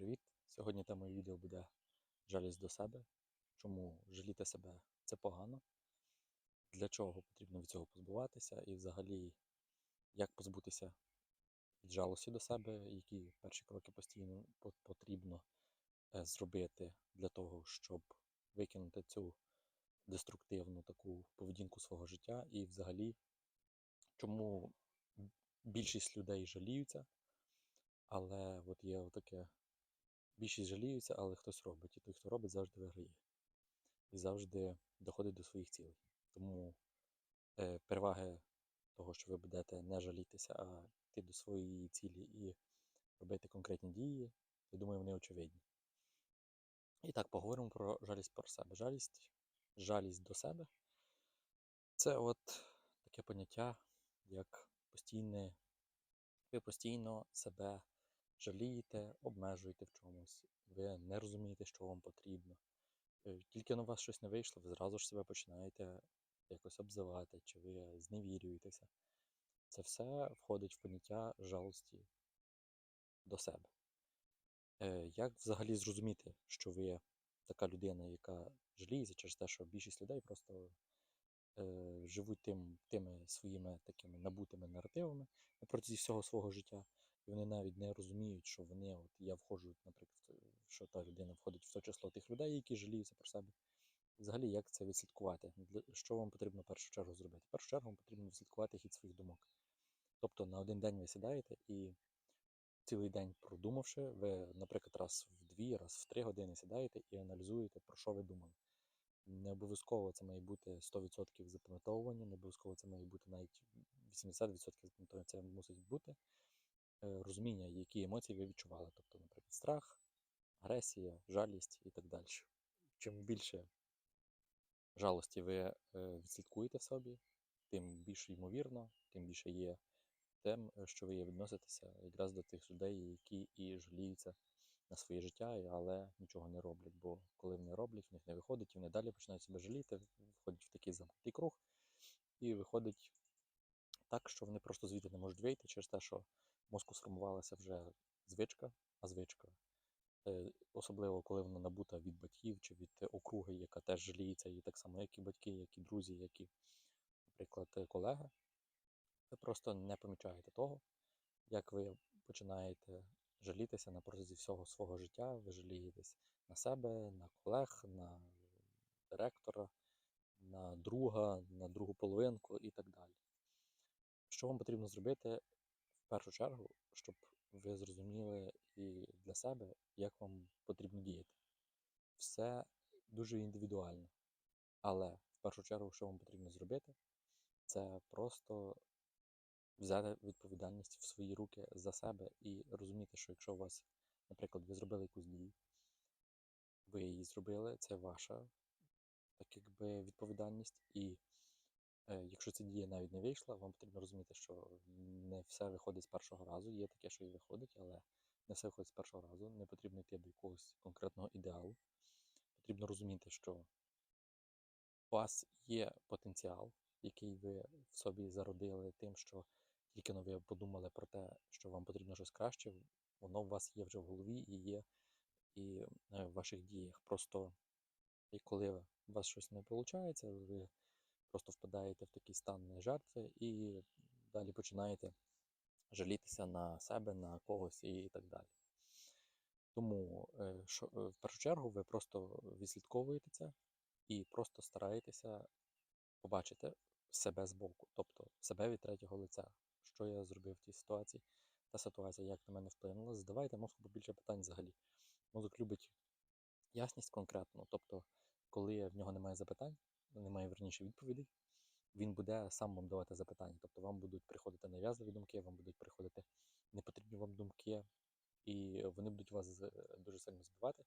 привіт! Сьогодні темою відео буде жалість до себе. Чому жаліти себе це погано, для чого потрібно від цього позбуватися, і взагалі як позбутися від жалості до себе, які перші кроки постійно потрібно е, зробити для того, щоб викинути цю деструктивну таку поведінку свого життя, і взагалі, чому більшість людей жаліються, але от є таке більшість жаліються, але хтось робить. І той, хто робить, завжди виграє. І завжди доходить до своїх цілей. Тому е, переваги того, що ви будете не жалітися, а йти до своєї цілі і робити конкретні дії, я думаю, вони очевидні. І так, поговоримо про жалість про себе. Жалість, жалість до себе це от таке поняття, як постійне, ви постійно себе жалієте, обмежуєте в чомусь, ви не розумієте, що вам потрібно. Е, Тільки на вас щось не вийшло, ви зразу ж себе починаєте якось обзивати, чи ви зневірюєтеся. Це все входить в поняття жалості до себе. Е, Як взагалі зрозуміти, що ви така людина, яка жаліється через те, що більшість людей просто е, живуть тим, тими своїми такими набутими наративами на протязі всього свого життя, вони навіть не розуміють, що вони, от я входжу, наприклад, що та людина входить в то число тих людей, які жаліються про себе. Взагалі, як це відслідкувати? Що вам потрібно в першу чергу зробити? В першу чергу вам потрібно відслідкувати хід своїх думок. Тобто на один день ви сідаєте і цілий день продумавши, ви, наприклад, раз в дві, раз в три години сідаєте і аналізуєте, про що ви думали. Не обов'язково це має бути 100% запам'ятовування, не обов'язково це має бути навіть 80% запам'ятовування. Це мусить бути розуміння, які емоції ви відчували. Тобто, наприклад, страх, агресія, жалість і так далі. Чим більше жалості ви е, відслідкуєте в собі, тим більш ймовірно, тим більше є тем, е, що ви відноситеся якраз до тих людей, які і жаліються на своє життя, але нічого не роблять. Бо коли вони роблять, в них не виходить, і вони далі починають себе жаліти, входять в такий замкнутий круг, і виходить так, що вони просто звідти не можуть вийти через те, що мозку сформувалася вже звичка, а звичка. е, Особливо коли вона набута від батьків чи від округи, яка теж жаліється, і так само, як і батьки, як і друзі, як і, наприклад, е, колеги, ви просто не помічаєте того, як ви починаєте жалітися на протязі всього свого життя, ви жалієтесь на себе, на колег, на директора, на друга, на другу половинку і так далі. Що вам потрібно зробити першу чергу, щоб ви зрозуміли і для себе, як вам потрібно діяти? Все дуже індивідуально. Але в першу чергу, що вам потрібно зробити, це просто взяти відповідальність в свої руки за себе і розуміти, що якщо у вас, наприклад, ви зробили якусь дію, ви її зробили, це ваша так якби відповідальність. І якщо ця дія навіть не вийшла, вам потрібно розуміти, що не все виходить з першого разу. Є таке, що і виходить, але не все виходить з першого разу. Не потрібно йти до якогось конкретного ідеалу. Потрібно розуміти, що у вас є потенціал, який ви в собі зародили тим, що тільки но ви подумали про те, що вам потрібно щось краще, воно у вас є вже в голові і є і е, в ваших діях. Просто і коли у вас щось не виходить, ви просто впадаєте в такий стан жертви і далі починаєте жалітися на себе, на когось і так далі. Тому е, е, в першу чергу ви просто відслідковуєте це і просто стараєтеся побачити себе збоку, тобто себе від третього лиця, що я зробив в тій ситуації, та ситуація, як на мене вплинула. Задавайте мозку побільше питань взагалі. Мозок любить ясність конкретну, тобто, коли в нього немає запитань, немає верніше відповідей, він буде сам вам давати запитання. Тобто вам будуть приходити нав'язливі думки, вам будуть приходити непотрібні вам думки, і вони будуть вас дуже сильно збивати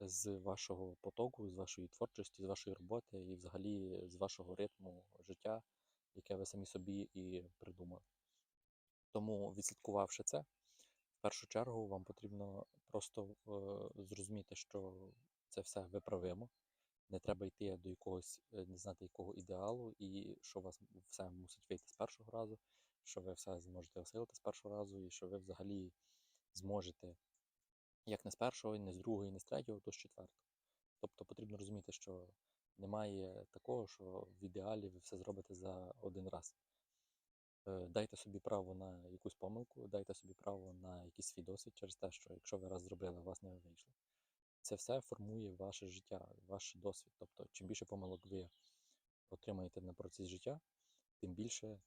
з вашого потоку, з вашої творчості, з вашої роботи і взагалі з вашого ритму життя, яке ви самі собі і придумали. Тому, відслідкувавши це, в першу чергу вам потрібно просто е, зрозуміти, що це все виправимо. Не треба йти до якогось е, не знати якого ідеалу, і що вас все мусить вийти з першого разу, що ви все зможете осилити з першого разу, і що ви взагалі зможете як не з першого, не з другого, і не з третього, то з четвертого. Тобто потрібно розуміти, що немає такого, що в ідеалі ви все зробите за один раз. Е, Дайте собі право на якусь помилку, дайте собі право на якийсь свій досвід через те, що якщо ви раз зробили, у вас не вийшло. Це все формує ваше життя, ваш досвід. Тобто, чим більше помилок ви отримаєте на процесі життя, тим більше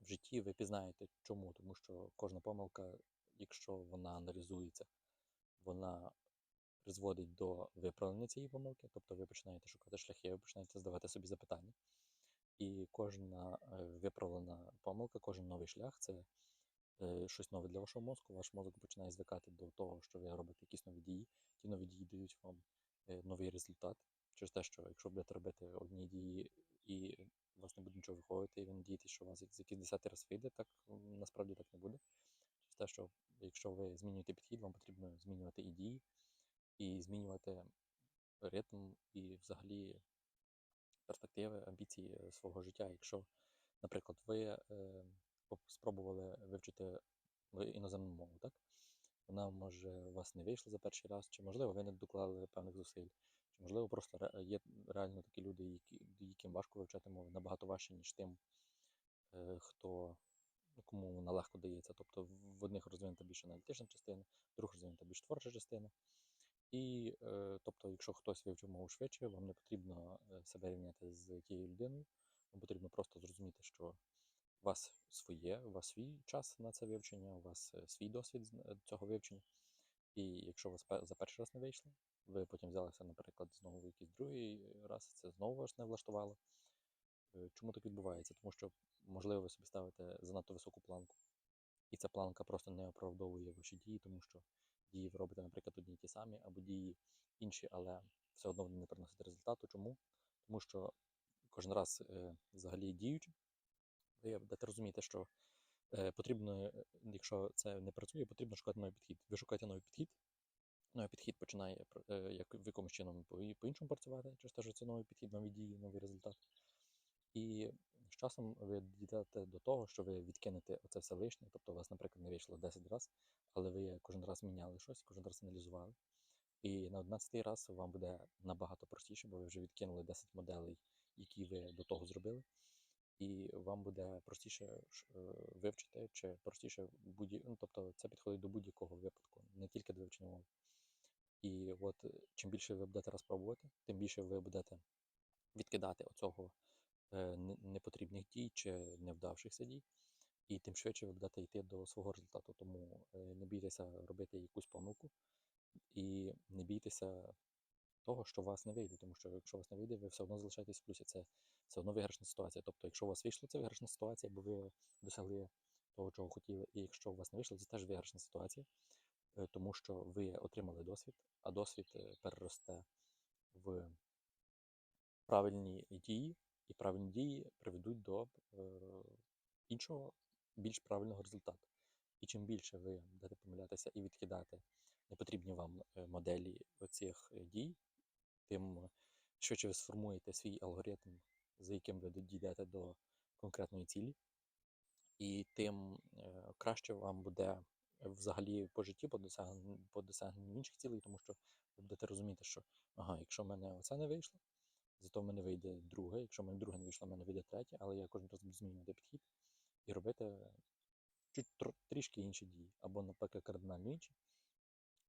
в житті ви пізнаєте чому. Тому що кожна помилка, якщо вона аналізується, вона призводить до виправлення цієї помилки, тобто ви починаєте шукати шляхи, ви починаєте задавати собі запитання. І кожна е, виправлена помилка, кожен новий шлях це щось нове для вашого мозку. Ваш мозок починає звикати до того, що ви робите якісь нові дії. Ті нові дії дають вам е, новий результат. Через те, що якщо будете робити одні дії і у вас не буде нічого виходити, і ви надієтесь, що у вас з якийсь десятий раз вийде, так насправді так не буде. Через те, що якщо ви змінюєте підхід, вам потрібно змінювати і дії, і змінювати ритм, і взагалі перспективи, амбіції е, свого життя. Якщо, наприклад, ви е, спробували вивчити іноземну мову, так? Вона може у вас не вийшла за перший раз, чи можливо ви не доклали певних зусиль, чи можливо просто є реально такі люди, які, яким важко вивчати мови, набагато важче, ніж тим, е, хто ну, кому вона легко дається. Тобто в- в одних розвинута більш аналітична частина, в других розвинута більш творча частина. І е, тобто, якщо хтось вивчив мову швидше, вам не потрібно е, себе рівняти з тією людиною. Вам потрібно просто зрозуміти, що у вас своє, у вас свій час на це вивчення, у вас е, свій досвід е, цього вивчення. І якщо у вас за перший раз не вийшло, ви потім взялися, наприклад, знову в якийсь другий раз, це знову вас не влаштувало. Е, Чому так відбувається? Тому що, можливо, ви собі ставите занадто високу планку, і ця планка просто не оправдовує ваші дії, тому що дії ви робите, наприклад, одні й ті самі, або дії інші, але все одно вони не приносять результату. Чому? Тому що кожен раз е, взагалі діючи, ви будете розуміти, що е, потрібно, е, якщо це не працює, потрібно шукати новий підхід. Ви шукаєте новий підхід, новий підхід починає е, як якомусь чином по- по-іншому працювати, через те, що це новий підхід, нові дії, новий результат. І з часом ви дійдете до того, що ви відкинете оце все лишнє. Тобто у вас, наприклад, не вийшло 10 разів, але ви кожен раз міняли щось, кожен раз аналізували. І на 11 раз вам буде набагато простіше, бо ви вже відкинули 10 моделей, які ви до того зробили. І вам буде простіше е, вивчити, чи простіше будь ну, тобто це підходить до будь-якого випадку, не тільки до вивчення мови. І от е, чим більше ви будете розпробувати, тим більше ви будете відкидати оцього е, непотрібних дій чи невдавшихся дій, і тим швидше ви будете йти до свого результату. Тому не бійтеся робити якусь помилку і не бійтеся того, що у вас не вийде, тому що якщо у вас не вийде, ви все одно залишаєтесь в плюсі. Це все одно виграшна ситуація. Тобто, якщо у вас вийшло, це виграшна ситуація, бо ви досягли того, чого хотіли, і якщо у вас не вийшло, це теж виграшна ситуація, е, тому що ви отримали досвід, а досвід е, переросте в правильні дії, і правильні дії приведуть до е, іншого, більш правильного результату. І чим більше ви будете помилятися і відкидати непотрібні вам моделі оцих е, дій, тим швидше ви сформуєте свій алгоритм, за яким ви дійдете до конкретної цілі, і тим е, краще вам буде взагалі по житті по досягненню, по досягненню інших цілей, тому що ви будете розуміти, що ага, якщо в мене оце не вийшло, зато в мене вийде друге, якщо в мене друге не вийшло, в мене вийде третє, але я кожен раз буду змінювати підхід і робити чуть трішки інші дії, або навпаки кардинально інші.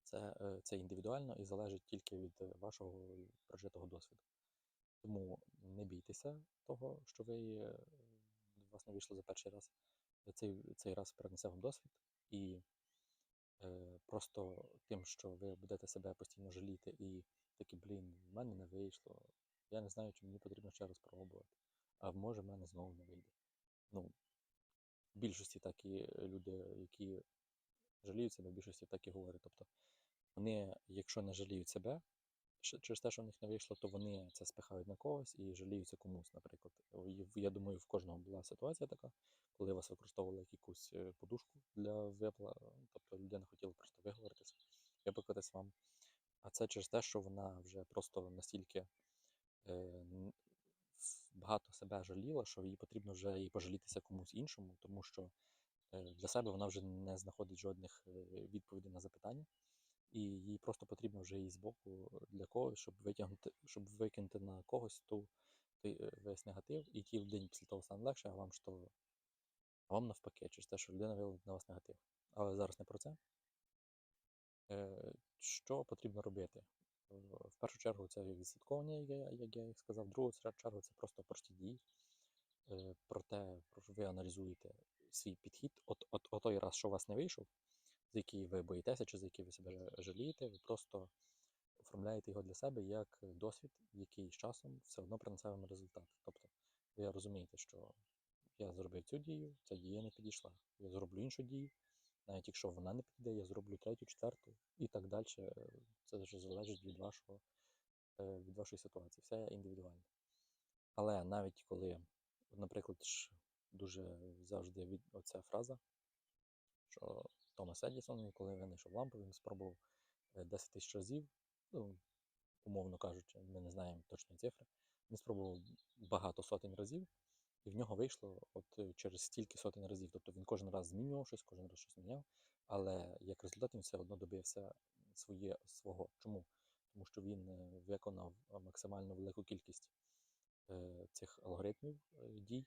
Це, е, це індивідуально і залежить тільки від е, вашого прожитого досвіду. Тому не бійтеся того, що ви е, у вас не вийшло за перший раз. Цей, цей раз принесе вам досвід, і е, просто тим, що ви будете себе постійно жаліти і такі, блін, в мене не вийшло. Я не знаю, чи мені потрібно ще раз пробувати. А може, в мене знову не вийде. Ну, в більшості такі люди, які жаліють себе, в більшості так і говорять. Тобто вони, якщо не жаліють себе через те, що в них не вийшло, то вони це спихають на когось і жаліються комусь, наприклад. Я думаю, в кожного була ситуація така, коли вас використовували якусь е, подушку для випла, тобто людина хотіла просто виговоритися, виплакатись вам. А це через те, що вона вже просто настільки е, багато себе жаліла, що їй потрібно вже і пожалітися комусь іншому, тому що е, для себе вона вже не знаходить жодних е, відповідей на запитання. І їй просто потрібно вже її збоку для когось, щоб витягнути, щоб викинути на когось ту, той е, весь негатив, і ті в день після того стане легше, а вам що а вам навпаки, через те, що людина вилить на вас негатив. Але зараз не про це. Е, Що потрібно робити? Е, В першу чергу це відслідковування, як я, і сказав. В другу чергу це просто прості дії. Про те, про що ви аналізуєте свій підхід. От, от, от той раз, що у вас не вийшов, за який ви боїтеся, чи за який ви себе жалієте, ви просто оформляєте його для себе як досвід, який з часом все одно принесе вам результат. Тобто ви розумієте, що я зробив цю дію, ця дія не підійшла. Я зроблю іншу дію, навіть якщо вона не підійде, я зроблю третю, четверту і так далі. Це вже залежить від вашого, е, від вашої ситуації. Все індивідуально. Але навіть коли, наприклад, ж дуже завжди від оця фраза, що Томас Едісон, коли винайшов лампу, він спробував е, 10 тисяч разів, ну, умовно кажучи, ми не знаємо точної цифри. Він спробував багато сотень разів, і в нього вийшло от е, через стільки сотень разів. Тобто він кожен раз змінював щось, кожен раз щось міняв, але як результат він все одно добився своє, свого. Чому? Тому що він е, виконав е, максимально велику кількість е, цих алгоритмів е, дій,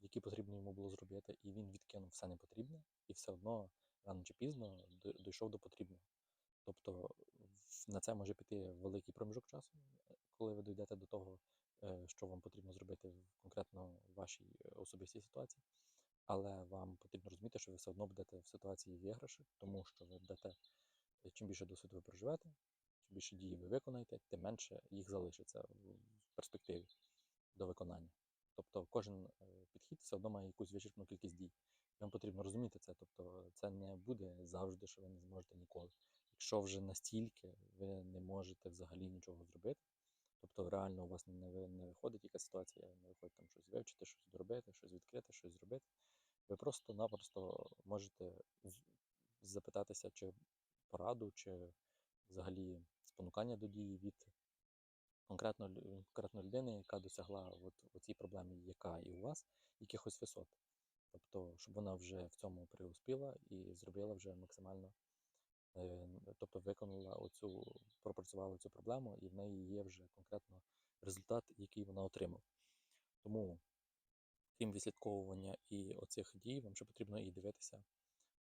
які потрібно йому було зробити, і він відкинув все непотрібне, і все одно рано чи пізно дійшов до потрібного. Тобто на це може піти великий проміжок часу, е, коли ви дійдете до того, е, що вам потрібно зробити в конкретно вашій е, особистій ситуації. Але вам потрібно розуміти, що ви все одно будете в ситуації виграші, тому що ви будете, чим більше досвіду ви проживете, чим більше дій ви виконаєте, тим менше їх залишиться в в перспективі до виконання. Тобто кожен підхід все одно має якусь вичерпну кількість дій. І вам потрібно розуміти це. Тобто це не буде завжди, що ви не зможете ніколи. Якщо вже настільки ви не можете взагалі нічого зробити, тобто реально у вас не, не виходить якась ситуація, не виходить там щось вивчити, щось доробити, щось відкрити, щось зробити, ви просто-напросто можете запитатися, чи пораду, чи взагалі спонукання до дії від конкретно, лю- конкретно людини, яка досягла от, оцій проблемі, яка і у вас, якихось висот. Тобто, щоб вона вже в цьому преуспіла і зробила вже максимально, е, тобто виконала оцю, пропрацювала цю проблему, і в неї є вже конкретно результат, який вона отримала. Тому, крім відслідковування і оцих дій, вам ще потрібно і дивитися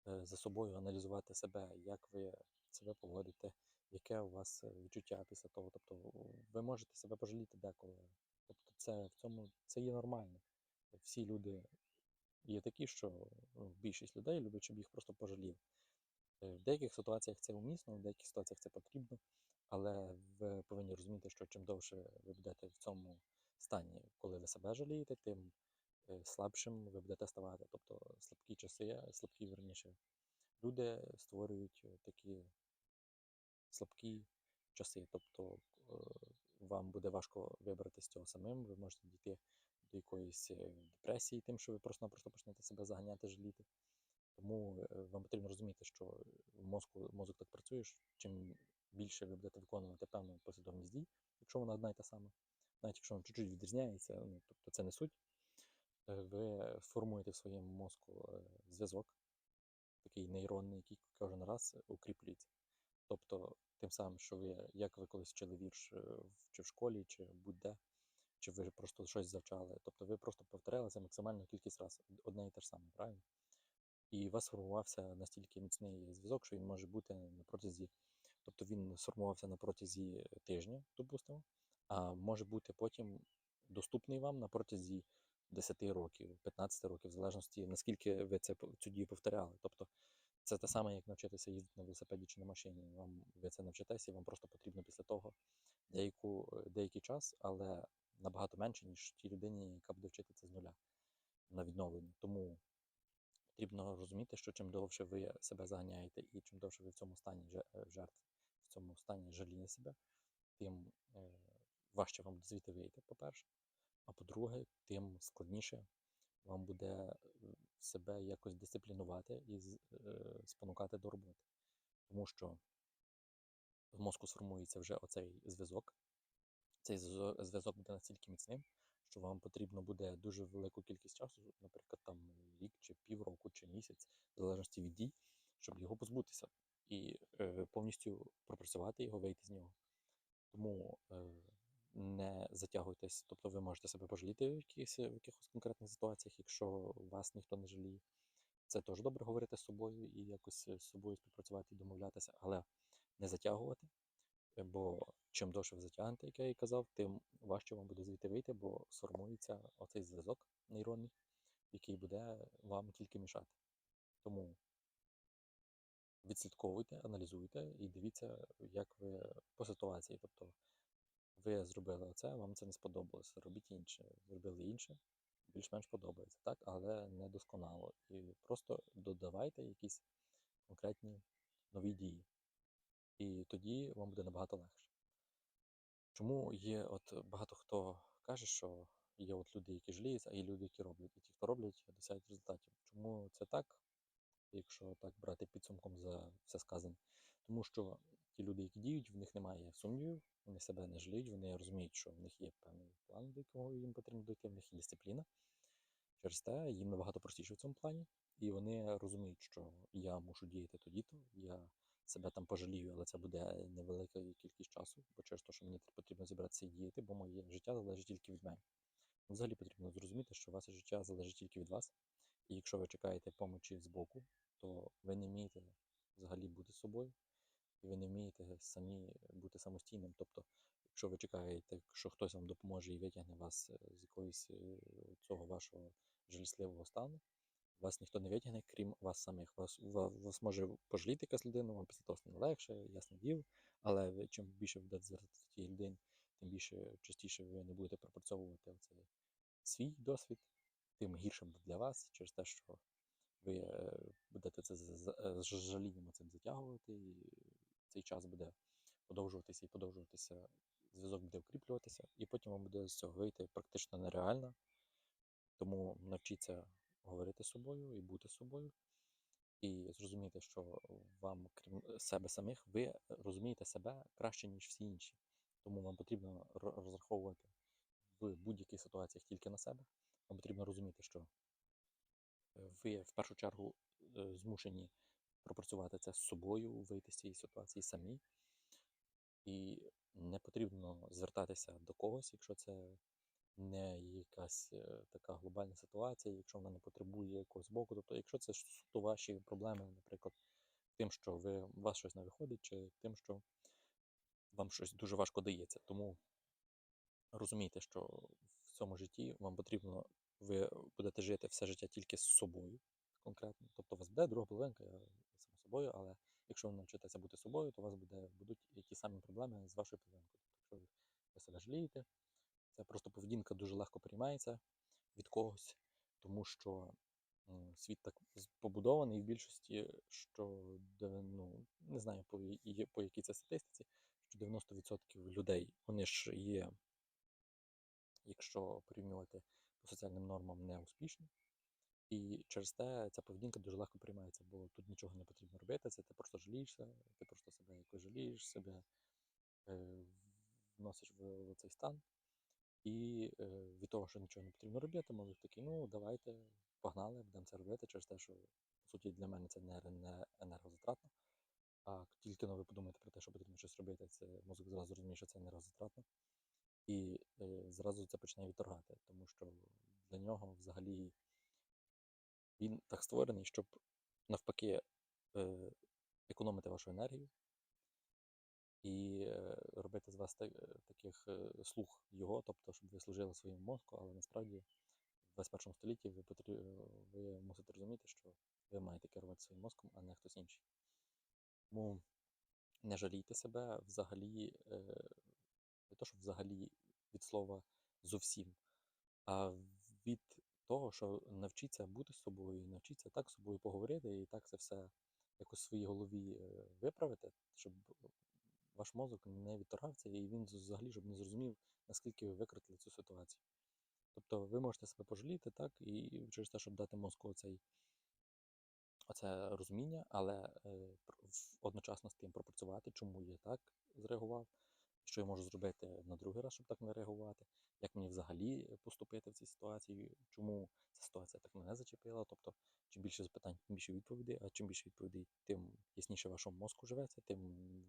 е, за собою, аналізувати себе, як ви себе поводите, яке у вас е, відчуття після того. Тобто ви можете себе пожаліти деколи. Тобто це в цьому це є нормально. Всі люди є такі, що ну, більшість людей люблять, щоб їх просто пожаліли. Е, В деяких ситуаціях це умісно, в деяких ситуаціях це потрібно, але ви повинні розуміти, що чим довше ви будете в цьому стані, коли ви себе жалієте, тим е, слабшим ви будете ставати. Тобто слабкі часи, слабкі верніше люди створюють е, такі слабкі часи. Тобто вам буде важко вибрати з цього самим, ви можете дійти якоїсь е, депресії, тим, що ви просто-напросто почнете себе заганяти, жаліти. Тому е, вам потрібно розуміти, що мозку мозок так працює, що чим більше ви будете виконувати певну послідовність дій, якщо вона одна й та сама, навіть якщо вона чуть-чуть відрізняється, ну, тобто це не суть, е, ви формуєте в своєму мозку зв'язок, такий нейронний, який кожен раз укріплюється. Тобто, тим самим, що ви, як ви колись вчили вірш чи в школі, чи будь-де, чи ви просто щось завчали. Тобто ви просто повторяли це максимальну кількість разів, одне і те ж саме, правильно? І у вас сформувався настільки міцний зв'язок, що він може бути на протязі, тобто він сформувався на протязі тижня, допустимо, а може бути потім доступний вам на протязі 10 років, 15 років, в залежності наскільки ви це цю дію повторяли. Тобто це те саме, як навчитися їздити на велосипеді чи на машині. Вам ви це навчитеся, і вам просто потрібно після того деяку, деякий час, але набагато менше, ніж тій людині, яка буде вчити це з нуля на відновленні. Тому потрібно розуміти, що чим довше ви себе заганяєте, і чим довше ви в цьому стані е, жертв, в цьому стані жаліє себе, тим е, важче вам звідти вийти, по-перше. А по-друге, тим складніше вам буде е, себе якось дисциплінувати і спонукати до роботи. Тому що в мозку сформується вже оцей зв'язок. Цей зв'язок буде настільки міцним, що вам потрібно буде дуже велику кількість часу, наприклад, там рік чи півроку, чи місяць, в залежності від дій, щоб його позбутися. і е, повністю пропрацювати його, вийти з нього. Тому е, не затягуйтесь, тобто ви можете себе пожаліти в якихось, в якихось конкретних ситуаціях, якщо вас ніхто не жаліє. Це теж добре говорити з собою і якось з собою співпрацювати і домовлятися, але не затягувати. Бо чим довше ви затягнете, як я і казав, тим важче вам буде звідти вийти, бо сформується оцей зв'язок нейронний, який буде вам тільки мішати. Тому відслідковуйте, аналізуйте і дивіться, як ви по ситуації. Тобто ви зробили оце, вам це не сподобалося, робіть інше, зробили інше, більш-менш подобається, так, але не досконало. І просто додавайте якісь конкретні нові дії. І тоді вам буде набагато легше. Чому є, от багато хто каже, що є от люди, які жаліються, а є люди, які роблять. І ті, хто роблять, досягають результатів. Чому це так, якщо так брати підсумком за все сказане? Тому що ті люди, які діють, в них немає сумнівів, вони себе не жаліють, вони розуміють, що в них є певний план, до якого їм потрібно дойти, в них є дисципліна. Через те їм набагато простіше в цьому плані, і вони розуміють, що я мушу діяти тоді-то, я себе там пожалію, але це буде невелика кількість часу, бо через те, що мені потрібно зібратися і діяти, бо моє життя залежить тільки від мене. Ну, Взагалі потрібно зрозуміти, що ваше життя залежить тільки від вас, і якщо ви чекаєте помочі з боку, то ви не вмієте взагалі бути собою, і ви не вмієте самі бути самостійним. Тобто, якщо ви чекаєте, що хтось вам допоможе і витягне вас е, з якоїсь е, цього вашого жалісливого стану, вас ніхто не витягне, крім вас самих. Вас, вас може пожаліти якась людина, вам після того стане легше, ясне діло, але чим більше звертатися тієї людини, тим більше частіше ви не будете пропрацьовувати цей свій досвід, тим гірше буде для вас через те, що ви е, будете це з жалінням цим затягувати, і цей час буде подовжуватися і подовжуватися, зв'язок буде укріплюватися, і потім вам буде з цього вийти практично нереально. Тому навчіться говорити з собою і бути собою, і зрозуміти, що вам, крім себе самих, ви розумієте себе краще, ніж всі інші. Тому вам потрібно розраховувати в будь-яких ситуаціях тільки на себе. Вам потрібно розуміти, що е, ви в першу чергу е, змушені пропрацювати це з собою, вийти з цієї ситуації самі. І не потрібно звертатися до когось, якщо це не якась е, така глобальна ситуація, якщо вона не потребує якогось боку. Тобто, якщо це суто ваші проблеми, наприклад, тим, що ви, у вас щось не виходить, чи тим, що вам щось дуже важко дається. Тому розумійте, що в цьому житті вам потрібно, ви будете жити все життя тільки з собою конкретно. Тобто у вас буде друга половинка, я собою, але якщо ви навчитеся бути собою, то у вас буде, будуть ті самі проблеми з вашою половинкою. Тобто, якщо ви себе жалієте, це просто поведінка дуже легко приймається від когось, тому що світ так побудований в більшості, що ну, не знаю по, по якій це статистиці, що 90% людей вони ж є, якщо порівнювати по соціальним нормам, не успішні. І через те ця поведінка дуже легко приймається, бо тут нічого не потрібно робити, це ти просто жалієшся, ти просто себе якось жалієш, себе е, вносиш в, в цей стан. І е, від того, що нічого не потрібно робити, мозок такий, ну давайте, погнали, будемо це робити, через те, що по суті для мене це не, не енергозатратно. А тільки но ви подумаєте про те, що потрібно щось робити, це мозок зразу розуміє, що це енергозатратно. І е, зразу це почне відторгати, тому що для нього взагалі він так створений, щоб навпаки е, економити вашу енергію і е, робити з вас е, таких е, слуг його, тобто, щоб ви служили своєму мозку, але насправді в 21 столітті ви, ви мусите розуміти, що ви маєте керувати своїм мозком, а не хтось інший. Тому не жалійте себе взагалі, не то, що взагалі від слова зовсім, а від того, що навчіться бути з собою, навчіться так з собою поговорити і так це все якось в своїй голові виправити, щоб ваш мозок не відторгався і він взагалі щоб не зрозумів, наскільки ви викритили цю ситуацію. Тобто ви можете себе пожаліти, так, і через те, щоб дати мозку оцей, оце розуміння, але е, одночасно з тим пропрацювати, чому я так зреагував, що я можу зробити на другий раз, щоб так не реагувати, як мені взагалі поступити в цій ситуації, чому ця ситуація так мене зачепила. Тобто, чим більше запитань, тим більше відповідей, а чим більше відповідей, тим ясніше вашому мозку живеться, тим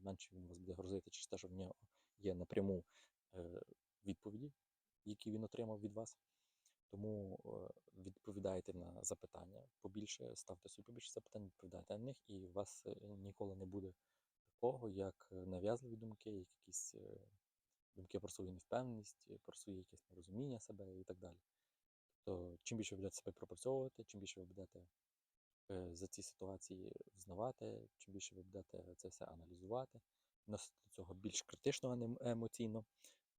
менше він вас буде грозити через те, що в нього є напряму е, відповіді, які він отримав від вас. Тому е, відповідайте на запитання побільше, ставте собі побільше запитань, відповідайте на них, і у вас е, ніколи не буде такого, як е, нав'язливі думки, як якісь е, думки про свою невпевненість, е, про своє якесь нерозуміння себе і так далі. Тобто, чим більше ви будете себе пропрацьовувати, чим більше ви будете за ці ситуації взнавати, чим більше ви будете це все аналізувати, відносити до цього більш критично, ем- емоційно,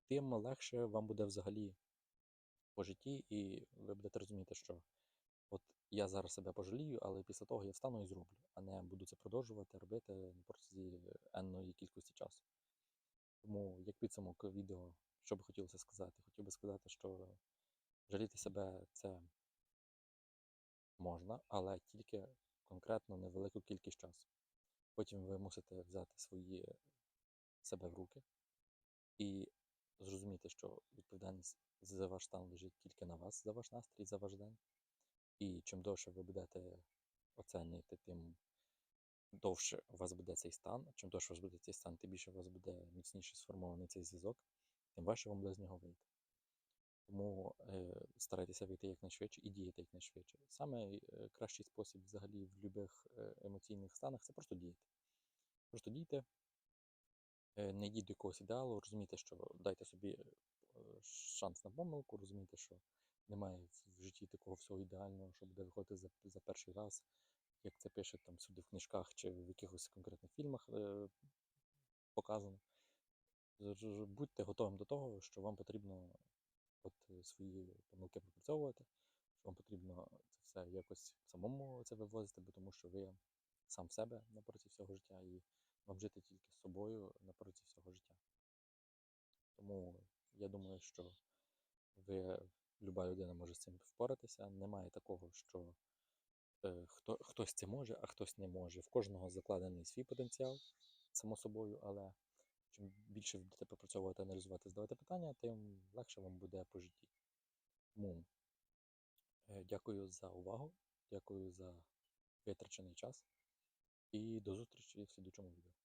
тим легше вам буде взагалі по житті, і ви будете розуміти, що от я зараз себе пожалію, але після того я встану і зроблю, а не буду це продовжувати робити на протязі енної кількості часу. Тому, як підсумок відео, що би хотілося сказати? Хотів би сказати, що жаліти себе це можна, але тільки конкретно невелику кількість часу. Потім ви мусите взяти свої себе в руки і зрозуміти, що відповідальність за ваш стан лежить тільки на вас, за ваш настрій, за ваш день. І чим довше ви будете оцінювати, тим довше у вас буде цей стан. Чим довше у вас буде цей стан, тим більше у вас буде міцніше сформований цей зв'язок, тим важче вам буде з нього вийти. Тому е, старайтеся вийти якнайшвидше і діяти якнайшвидше. Саме е, кращий спосіб взагалі в будь-яких емоційних станах це просто діяти. Просто дійте, е, не йдіть до якогось ідеалу, розумійте, що дайте собі шанс на помилку, розумійте, що немає в житті такого всього ідеального, що буде виходити за, за перший раз, як це пише там сюди в книжках чи в якихось конкретних фільмах е, показано. Будьте готовим до того, що вам потрібно от е, свої помилки пропрацьовувати, що вам потрібно це все якось самому це вивозити, бо тому що ви сам в себе на протязі всього життя і вам жити тільки з собою на протязі всього життя. Тому я думаю, що ви, люба людина може з цим впоратися. Немає такого, що е, хто, хтось це може, а хтось не може. В кожного закладений свій потенціал, само собою, але чим більше ви будете попрацьовувати, аналізувати, здавати питання, тим легше вам буде по житті. Тому е, дякую за увагу, дякую за витрачений час і до зустрічі в слідучому відео.